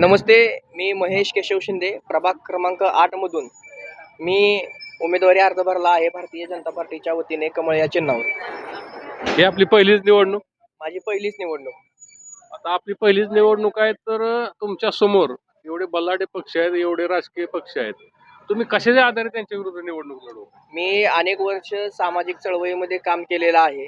नमस्ते मी महेश केशव शिंदे प्रभाग क्रमांक आठमधून मी उमेदवारी अर्ज भरला आहे भारतीय जनता पार्टीच्या वतीने कमळ या चिन्हावर. ही आपली पहिलीच निवडणूक? माझी पहिलीच निवडणूक. आता आपली पहिलीच निवडणूक आहे तर तुमच्यासमोर एवढे बल्लाटे पक्ष आहेत एवढे राजकीय पक्ष आहेत. तुम्ही कशाच्या आधारे त्यांच्या विरुद्ध निवडणूक लढवू मी अनेक वर्ष सामाजिक चळवळीमध्ये काम केलेलं आहे.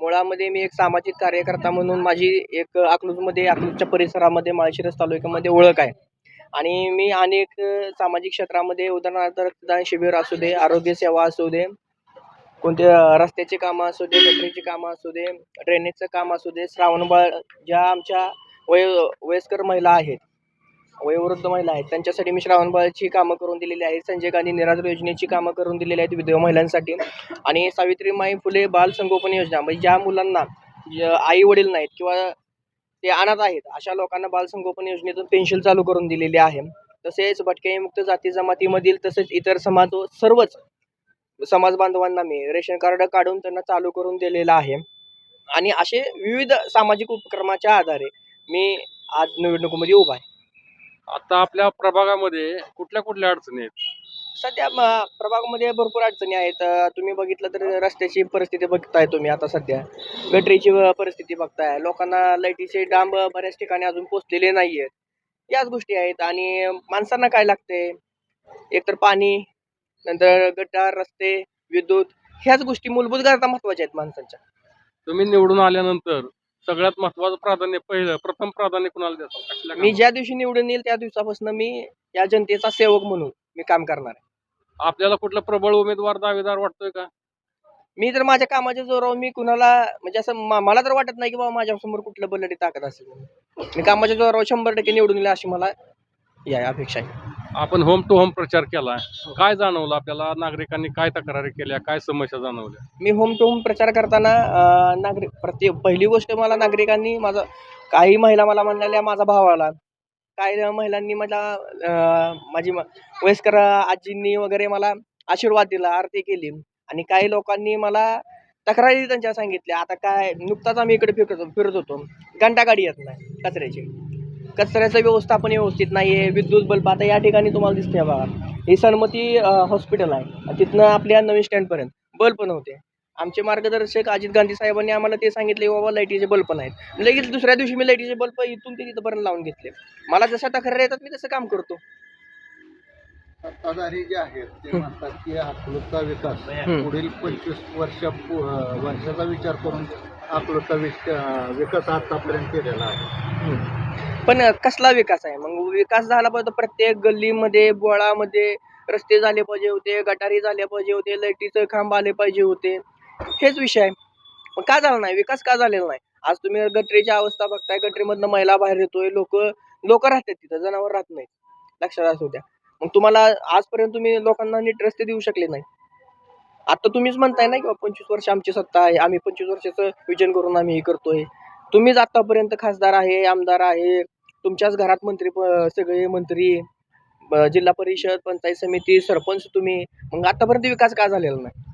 मुळामध्ये मी एक सामाजिक कार्यकर्ता म्हणून माझी एक अकलूजमध्ये अकलूजच्या परिसरामध्ये माळशिरस तालुक्यामध्ये ओळख आहे. आणि मी अनेक सामाजिक क्षेत्रामध्ये उदाहरणार्थ रक्तदान शिबिर असू दे आरोग्य सेवा असू दे कोणते रस्त्याची कामं असू दे गटरीची कामं असू दे ड्रेनेजचं काम असू दे श्रावणबाळ ज्या आमच्या वय वयस्कर महिला आहेत वयोवृद्ध महिला आहेत. त्यांच्यासाठी मी श्रावणबाळाची कामं करून दिलेली आहेत. संजय गांधी निराधार योजनेची कामं करून दिलेली आहेत विधवा महिलांसाठी. आणि सावित्रीमाई फुले बाल संगोपन योजना म्हणजे ज्या मुलांना आई वडील नाहीत किंवा ते अनाथ आहेत अशा लोकांना बालसंगोपन योजनेतून पेन्शन चालू करून दिलेली आहे. तसेच भटक्यामुक्त जाती जमातीमधील तसेच इतर समाज सर्वच समाज बांधवांना मी रेशन कार्ड काढून त्यांना चालू करून दिलेलं आहे. आणि असे विविध सामाजिक उपक्रमाच्या आधारे मी आज निवडणुकीमध्ये उभा आहे. आता आपल्या प्रभागामध्ये कुठल्या कुठल्या अडचणी आहेत? सध्या म- प्रभागामध्ये भरपूर अडचणी आहेत. अ, तुम्ही बघितलं तर रस्त्याची परिस्थिती बघताय तुम्ही आता सध्या. गटरीची परिस्थिती बघताय. लोकांना लाईटीचे डांब बऱ्याच ठिकाणी अजून पोचलेले नाही आहेत याच गोष्टी आहेत. आणि माणसांना काय लागते? एकतर पाणी नंतर गटार रस्ते विद्युत ह्याच गोष्टी मूलभूत गरजा महत्त्वाच्या आहेत माणसांच्या. तुम्ही निवडून आल्यानंतर सगळ्यात महत्वाचं प्राधान्य पहिलं प्रथम प्राधान्य कुणाला कसल्या मी? ज्या दिवशी निवडून येईल त्या दिवसापासून मी या जनतेचा सेवक म्हणून मी काम करणार आहे आपल्याला कुठला प्रबळ उमेदवार दावेदार वाटतोय का मी तर माझ्या कामाच्या जोरावर मी कुणाला म्हणजे असं मा- मला तर वाटत नाही की बाबा माझ्यासमोर कुठलं बलडी ताकद असेल म्हणून. मी कामाच्या जोरावर शंभर टक्के निवडून येईल अशी मला या अपेक्षा आहे आपण होम टू होम प्रचार केलाय काय जाणवलं आपल्याला? नागरिकांनी काय तक्रारी केल्या? काय समस्या जाणवल्या? मी होम टू होम प्रचार करताना अं, नागरिक प्रत्येक पहिली गोष्ट मला नागरिकांनी माझं काही महिला मला म्हणलेल्या माझा भाव आला काही महिलांनी मला अं, माझी म- वयस्कर आजींनी वगैरे मला आशीर्वाद दिला आरती केली आणि काही लोकांनी मला तक्रारी त्यांच्या सांगितल्या. आता काय नुकताच आम्ही इकडे फिरत होतो फिरत होतो. घंटा गाडी येत नाही कचऱ्याची. कचऱ्याचं व्यवस्थापन व्यवस्थित नाही आहे विद्युत बल्ब आता या ठिकाणी तुम्हाला दिसते बघा. ही सन्मती हॉस्पिटल आहे. तिथनं आपल्या नवीन स्टँडपर्यंत बल्ब नव्हते आमचे मार्गदर्शक अजित गांधी साहेबांनी आम्हाला ते सांगितले बाबा लाईटीचे बल्ब नाहीत लगेच दुसऱ्या दिवशी मी लाईटीचे बल्ब इथून ते तिथंपर्यंत लावून घेतले. मला जशा तक्रारी येतात मी तसं काम करतो. सत्ताधारी जे आहेत ते म्हणतात की अकलूजचा विकास. पुढील पंचवीस वर्षा वर्षाचा विचार करून अकलूजचा विकास आतापर्यंत केलेला आहे. पण कसला विकास आहे? मग विकास झाला पाहिजे प्रत्येक गल्लीमध्ये बोळामध्ये रस्ते झाले पाहिजे होते गटारी झाले पाहिजे होते लाईटीचं खांब आले पाहिजे होते. हेच विषय आहे. पण का झाला नाही? विकास का झालेला नाही? आज तुम्ही गटरीची अवस्था बघताय गटरीमधनं महिला बाहेर येतोय लोक लोक राहतात तिथं जनावर राहत नाहीत. लक्षात असू द्या. मग तुम्हाला आजपर्यंत तुम्ही लोकांना नीट रस्ते देऊ शकले नाही. आता तुम्हीच म्हणताय ना की पंचवीस वर्ष आमची सत्ता आहे. आम्ही पंचवीस वर्षाचं विजन करून आम्ही हे करतोय. तुम्हीच आतापर्यंत खासदार आहे आमदार आहे तुमच्याच घरात मंत्री प- सगळे मंत्री ब- जिल्हा परिषद पंचायत समिती सरपंच तुम्ही. मग आतापर्यंत विकास का झालेला नाही?